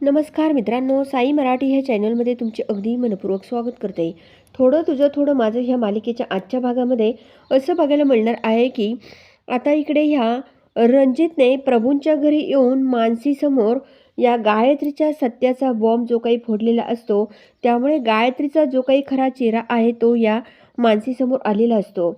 नमस्कार मित्रांनो साई मराठी ह्या चॅनलमध्ये तुमचे अगदी मनपूर्वक स्वागत करते. थोडं तुझं थोडं माझं ह्या मालिकेच्या आजच्या भागामध्ये असं बघायला मिळणार आहे की आता इकडे ह्या रणजितने प्रभूंच्या घरी येऊन मानसीसमोर या गायत्रीच्या सत्याचा बॉम्ब जो काही फोडलेला असतो त्यामुळे गायत्रीचा जो काही खरा चेहरा आहे तो या मानसीसमोर आलेला असतो.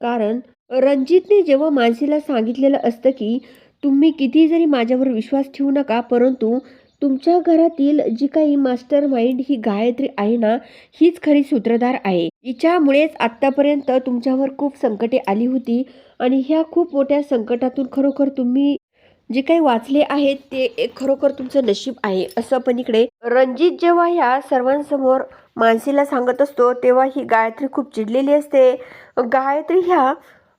कारण रणजितने जेव्हा मानसीला सांगितलेलं असतं की तुम्ही किती जरी माझ्यावर विश्वास ठेवू नका परंतु तुमच्या घरातील जी काही मास्टर माइंड ही गायत्री आहे ना हीच खरी सूत्रधार आहे. हिच्यामुळेच आत्तापर्यंत तुमच्यावर खूप संकटे आली होती आणि ह्या खूप मोठ्या संकटातून खरोखर तुम्ही जे काही वाचले आहेत ते एक खरोखर तुमचं नशीब आहे. असं पण इकडे रणजित जेव्हा ह्या सर्वांसमोर मानसीला सांगत असतो तेव्हा ही गायत्री खूप चिडलेली असते. गायत्री ह्या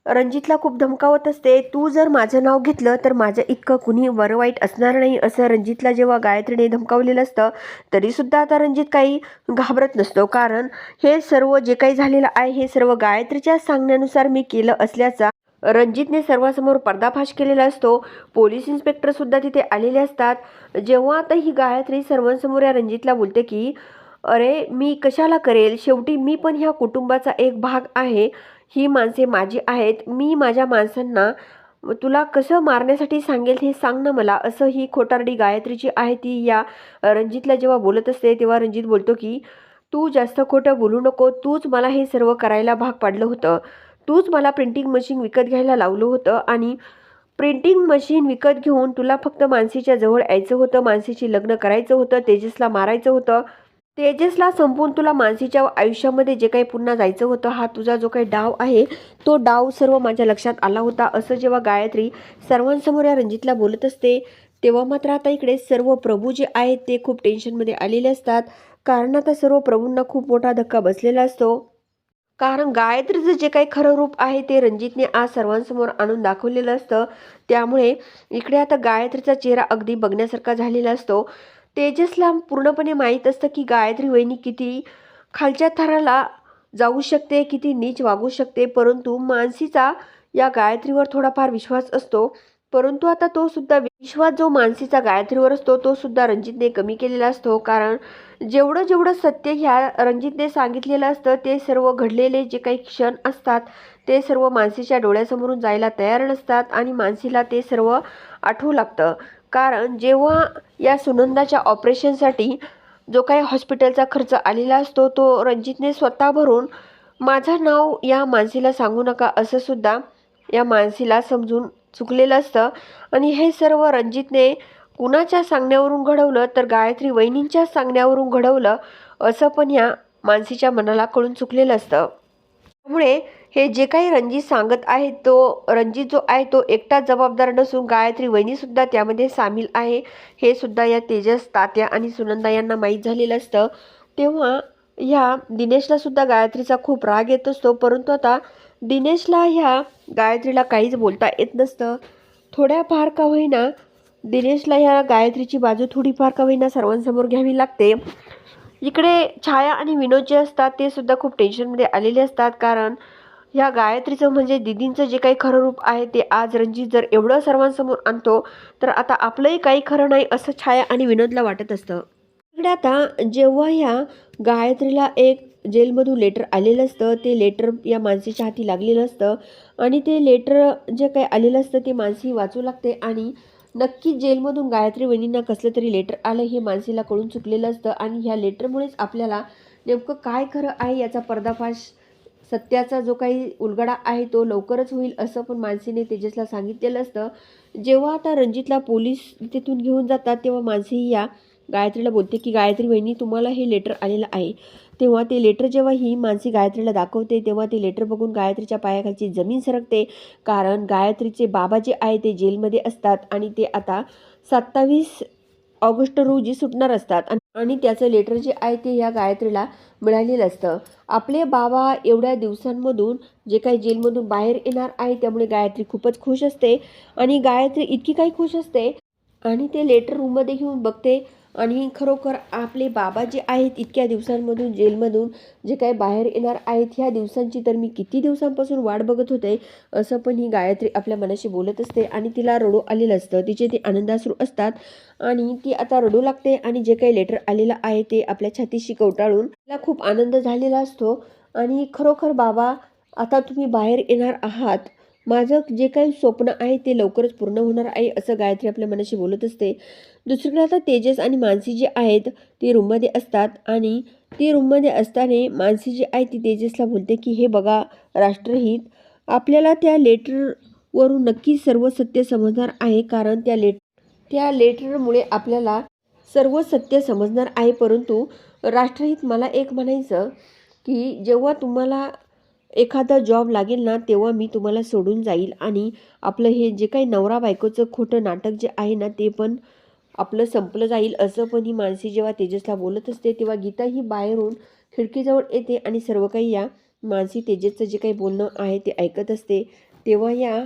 रणजितला खूप धमकावत असते. तू जर माझं नाव घेतलं तर माझं इतकं कुणी बरं वाईट असणार नाही असं रणजितला जेव्हा गायत्रीने धमकावलेलं असतं तरीसुद्धा आता रणजित काही घाबरत नसतो. कारण हे सर्व जे काही झालेलं आहे हे सर्व गायत्रीच्या सांगण्यानुसार मी केलं असल्याचा रणजितने सर्वांसमोर पर्दाफाश केलेला असतो. पोलीस इन्स्पेक्टरसुद्धा तिथे आलेले असतात. जेव्हा आता ही गायत्री सर्वांसमोर या रणजितला बोलते की अरे मी कशाला करेल? शेवटी मी पण ह्या कुटुंबाचा एक भाग आहे. ही माणसे माझी आहेत. मी माझ्या माणसांना तुला कसं मारण्यासाठी सांगेल हे सांग ना मला. असं ही खोटारडी गायत्रीची आहे ती. या रणजितला जेव्हा बोलत असते तेव्हा रणजित बोलतो की तू जास्त खोटं बोलू नको. तूच मला हे सर्व करायला भाग पाडलं होतं. तूच मला प्रिंटिंग मशीन विकत घ्यायला लावलं होतं आणि प्रिंटिंग मशीन विकत घेऊन तुला फक्त मानसीच्या जवळ यायचं होतं. मानसीची लग्न करायचं होतं. तेजसला मारायचं होतं. तेजसला संपून तुला मानसीच्या आयुष्यामध्ये जे काही पुन्हा जायचं होतं हा तुझा जो काही डाव आहे तो डाव सर्व माझ्या लक्षात आला होता. असं जेव्हा गायत्री सर्वांसमोर या रणजितला बोलत असते तेव्हा मात्र आता इकडे सर्व प्रभू जे आहेत ते खूप टेन्शनमध्ये आलेले असतात. कारण आता सर्व प्रभूंना खूप मोठा धक्का बसलेला असतो. कारण गायत्रीचं जे काही खरं रूप आहे ते रणजितने आज सर्वांसमोर आणून दाखवलेलं असतं. त्यामुळे इकडे आता गायत्रीचा चेहरा अगदी बघण्यासारखा झालेला असतो. तेजसला पूर्णपणे माहीत असतं की गायत्री वहिनी किती खालच्या थराला जाऊ शकते किती नीच वागू शकते. परंतु मानसीचा या गायत्रीवर थोडाफार विश्वास असतो. परंतु आता तो सुद्धा विश्वास जो मानसीचा गायत्रीवर असतो तो सुद्धा रणजितने कमी केलेला असतो. कारण जेवढं जेवढं सत्य ह्या रणजितने सांगितलेलं असतं ते सर्व घडलेले जे काही क्षण असतात ते सर्व मानसीच्या डोळ्यासमोरून जायला तयार नसतात आणि मानसीला ते सर्व आठवू लागतं. कारण जेव्हा या सुनंदाच्या ऑपरेशनसाठी जो काही हॉस्पिटलचा खर्च आलेला असतो तो रणजितने स्वतः भरून माझं नाव या मानसीला सांगू नका असं सुद्धा या मानसीला समजून चुकलेलं असतं. आणि हे सर्व रणजितने कुणाच्या सांगण्यावरून घडवलं तर गायत्री वहिनींच्या सांगण्यावरून घडवलं असं पण या मानसीच्या मनाला कळून चुकलेलं असतं. त्यामुळे हे जे काही रणजित सांगत आहे तो रणजित जो आहे तो एकटाच जबाबदार नसून गायत्री वहिनीसुद्धा त्यामध्ये सामील आहे. हे सुद्धा या तेजस तात्या आणि सुनंदा यांना माहीत झालेलं असतं. तेव्हा ह्या दिनेशला सुद्धा गायत्रीचा खूप राग येत असतो परंतु आता दिनेशला ह्या गायत्रीला काहीच बोलता येत नसतं. थोड्याफार का होईना दिनेशला ह्या गायत्रीची बाजू थोडीफार का होईना सर्वांसमोर घ्यावी लागते. इकडे छाया आणि विनोद जे असतात ते सुद्धा खूप टेन्शनमध्ये आलेले असतात. कारण ह्या गायत्रीचं म्हणजे दिदींचं जे काही खरं रूप आहे ते आज रणजित जर एवढं सर्वांसमोर आणतो तर आता आपलंही काही खरं नाही असं छाया आणि विनोदला वाटत असतं. इकडे आता जेव्हा ह्या गायत्रीला एक जेलमधून लेटर आलेलं असतं ते लेटर या माणसीच्या हाती लागलेलं असतं. आणि ते लेटर जे काही आलेलं असतं ते माणसी वाचू लागते आणि नक्की जेलमधून गायत्री वहिनींना कसलं तरी लेटर आलं हे मानसीला कळून चुकलेलं असतं आणि ह्या लेटरमुळेच आपल्याला नेमकं काय खरं आहे याचा पर्दाफाश सत्याचा जो काही उलगडा आहे तो लवकरच होईल असं पण मानसीने तेजसला सांगितलेलं असतं. जेव्हा आता रणजितला पोलीस तिथून घेऊन जातात तेव्हा मानसी या गायत्रीला बोलते की गायत्री वहिनी तुम्हाला हे लेटर आलेलं आहे. तेव्हा ते लेटर जेव्हा ही मानसी गायत्रीला दाखवते तेव्हा ते लेटर बघून गायत्रीच्या पायाखालची जमीन सरकते. कारण गायत्रीचे बाबा जे आहे ते जेलमध्ये असतात आणि ते आता सत्तावीस ऑगस्ट रोजी सुटणार असतात. आणि- त्याचं लेटर जे आहे ते ह्या गायत्रीला मिळालेलं असतं. आपले बाबा एवढ्या दिवसांमधून जे काही जेलमधून बाहेर येणार आहे त्यामुळे गायत्री खूपच खुश असते. आणि गायत्री इतकी काही खुश असते. आणि ते लेटर रूममध्ये घेऊन बघते. आणि खरोखर आपले बाबा जे आहेत इतक्या दिवसांमधून जेलमधून जे काही बाहेर येणार आहेत ह्या दिवसांची तर मी किती दिवसांपासून वाट बघत होते असं पण ही गायत्री आपल्या मनाशी बोलत असते आणि तिला रडू आलेलं असतं. तिचे ते आनंदासरू असतात आणि ती आता रडू लागते आणि जे काही लेटर आलेलं आहे ते आपल्या छातीशी कवटाळून तिला खूप आनंद झालेला असतो. आणि खरोखर बाबा आता तुम्ही बाहेर येणार आहात माझं जे काही स्वप्न आहे ते लवकरच पूर्ण होणार आहे असं गायत्री आपल्या मनाशी बोलत असते. दुसरीकडे आता तेजस आणि मानसी जे आहेत ते रूममध्ये असतात आणि ती रूममध्ये असताना मानसी जी आहे ती तेजसला बोलते की हे बघा राष्ट्रहित आपल्याला त्या लेटरवरून नक्की सर्व सत्य समजणार आहे कारण त्या लेट त्या लेटरमुळे आपल्याला सर्व सत्य समजणार आहे. परंतु राष्ट्रहित मला एक म्हणायचं की जेव्हा तुम्हाला एखादा जॉब लागेल ना तेव्हा मी तुम्हाला सोडून जाईल. आणि आपलं हे जे काही नवरा बायकोचं खोटं नाटक जे आहे ना ते पण आपलं संपलं जाईल. असं पण ही मानसी जेव्हा तेजसला बोलत असते तेव्हा गीता ही बाहेरून खिडकीजवळ येते आणि सर्व काही या मानसी तेजसचं जे काही बोलणं आहे ते ऐकत असते. तेव्हा या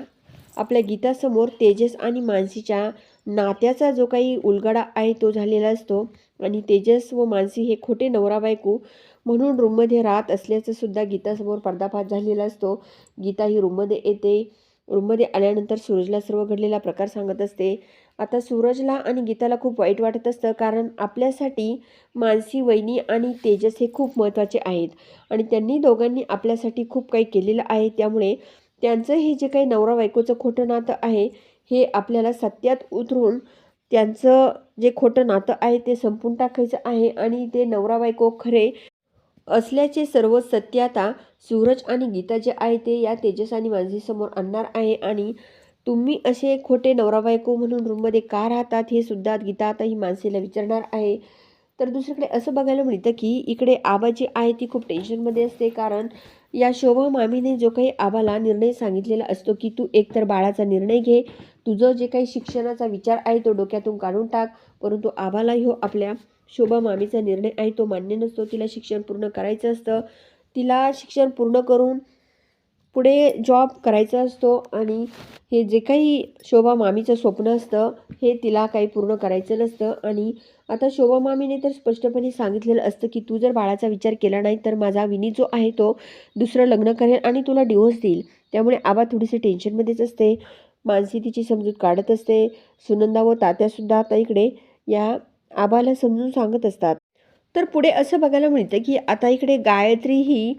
आपल्या गीतासमोर तेजस आणि मानसीच्या नात्याचा जो काही उलगडा आहे तो झालेला असतो. आणि तेजस व मानसी हे खोटे नवरा बायको म्हणून रूममध्ये राहत असल्याचं सुद्धा गीतासमोर पर्दाफाश झालेला असतो. गीता ही रूममध्ये येते. रूममध्ये आल्यानंतर सूरजला सर्व घडलेला प्रकार सांगत असते. आता सूरजला आणि गीताला खूप वाईट वाटत असतं कारण आपल्यासाठी मानसी वहिनी आणि तेजस हे खूप महत्त्वाचे आहेत. आणि त्यांनी दोघांनी आपल्यासाठी खूप काही केलेलं आहे. त्यामुळे त्यांचं हे जे काही नवरा बायकोचं खोटं नातं आहे हे आपल्याला सत्यात उतरून त्यांचं जे खोटं नातं आहे ते संपून टाकायचं आहे आणि ते नवरा बायको खरे असल्याचे सर्व सत्य आता सूरज आणि गीता जे आहे ते या तेजस आणि मानसीसमोर आणणार आहे आणि तुम्ही असे खोटे नवरा बायको म्हणून रूममध्ये का राहतात हे सुद्धा गीता आता ही माणसेला विचारणार आहे. तर दुसरीकडे असं बघायला मिळतं की इकडे आबा जी आहे ती खूप टेन्शनमध्ये असते कारण या शोभा मामीने जो काही आबाला निर्णय सांगितलेला असतो की तू एकतर बाळाचा निर्णय घे तुझं जे काही शिक्षणाचा विचार आहे तो डोक्यातून काढून टाक. परंतु आबाला ह्यो आपल्या शोभा मामीचा निर्णय आहे तो मान्य नसतो. तिला शिक्षण पूर्ण करायचं असतं. तिला शिक्षण पूर्ण करून पुढे जॉब करायचा असतो आणि हे जे काही शोभा मामीचं स्वप्न असतं हे तिला काही पूर्ण करायचं नसतं. आणि आता शोभा मामीने तर स्पष्टपणे सांगितलेलं असतं की तू जर बाळाचा विचार केला नाही तर माझा विनी जो आहे तो दुसरं लग्न करेल आणि तुला डिवोर्स देईल. त्यामुळे आबा थोडीशी टेन्शनमध्येच असते. मानसी तिची समजूत काढत असते. सुनंदा व तात्यासुद्धा आता इकडे या आबाला समजून सांगत असतात. तर पुढे असं बघायला मिळतं की आता इकडे गायत्री ही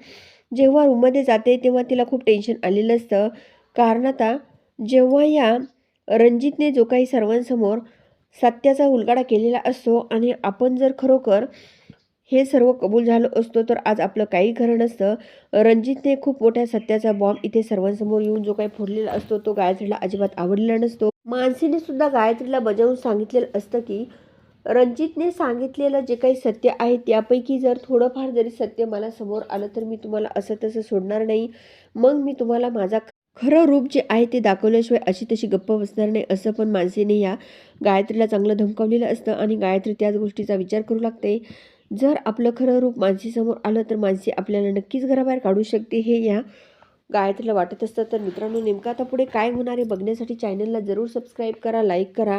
जेव्हा रूममध्ये जाते तेव्हा तिला खूप टेन्शन आलेलं असतं. कारण आता जेव्हा या रणजितने जो काही सर्वांसमोर सत्याचा उलगाडा केलेला असतो आणि आपण जर खरोखर हे सर्व कबूल झालं असतो तर आज आपलं काही खरं नसतं. रणजितने खूप मोठ्या सत्याचा बॉम्ब इथे सर्वांसमोर येऊन जो काही फोडलेला असतो तो गायत्रीला अजिबात आवडलेला नसतो. मानसीने सुद्धा गायत्रीला बजावून सांगितलेलं असतं की रणजितने सांगितलेलं जे काही सत्य आहे त्यापैकी जर थोडंफार जरी सत्य मला समोर आलं तर मी तुम्हाला असं तसं सोडणार नाही. मग मी तुम्हाला माझा खरं रूप जे आहे ते दाखवल्याशिवाय अशी तशी गप्प बसणार नाही असं पण माणसेने या गायत्रीला चांगलं धमकावलेलं असतं आणि गायत्री त्याच गोष्टीचा विचार करू लागते. जर आपलं खरं रूप माणसीसमोर आलं तर माणसी आपल्याला नक्कीच घराबाहेर काढू शकते हे या गायत्रीला वाटत असतं. तर मित्रांनो नेमकं आता पुढे काय होणार आहे बघण्यासाठी चॅनलला जरूर सबस्क्राईब करा लाईक करा.